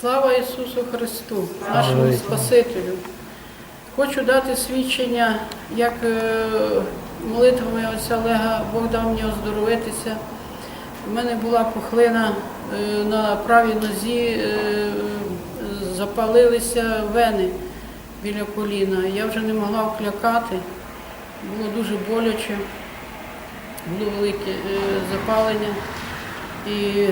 Слава Ісусу Христу, нашому Спасителю. Хочу дати свідчення, як е, молитвами отця Олега Бог дав мені оздоровитися. У мене була пухлина е, на правій нозі, е, запалилися вени біля коліна. Я вже не могла вклякати, було дуже боляче, було велике запалення. І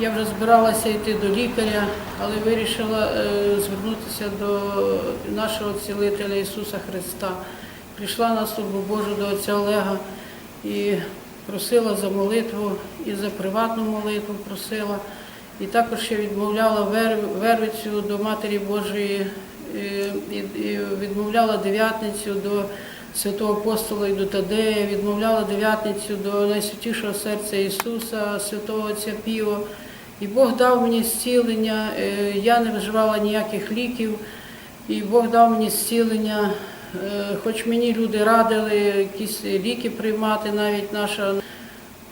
я вже збиралася йти до лікаря, але вирішила е, звернутися до нашого цілителя Ісуса Христа. Прийшла на службу Божу до отця Олега і просила за молитву, і за приватну молитву просила. І також ще відмовляла вервицю до Матері Божої, е, і відмовляла дев'ятницю до святого апостола і до Тадея, відмовляла дев'ятницю до найсвятішого серця Ісуса, святого Отця Піо. І Бог дав мені зцілення, е, я не вживала ніяких ліків, і Бог дав мені зцілення. Е, Хоч мені люди радили якісь ліки приймати, навіть наша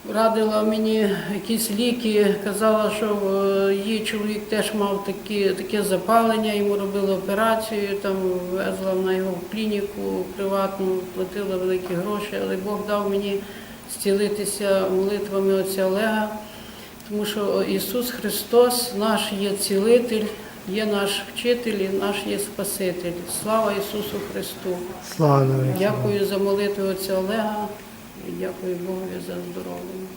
радила мені якісь ліки, казала, що е, її чоловік теж мав такі, таке запалення, йому робили операцію, там везла на його в клініку приватну, платила великі гроші, але Бог дав мені зцілитися молитвами отця Олега, тому що Ісус Христос наш є цілитель, є наш вчитель і наш є Спаситель. Слава Ісусу Христу! Слава. Дякую за молитви отця Олега і дякую Богові за здоров'я.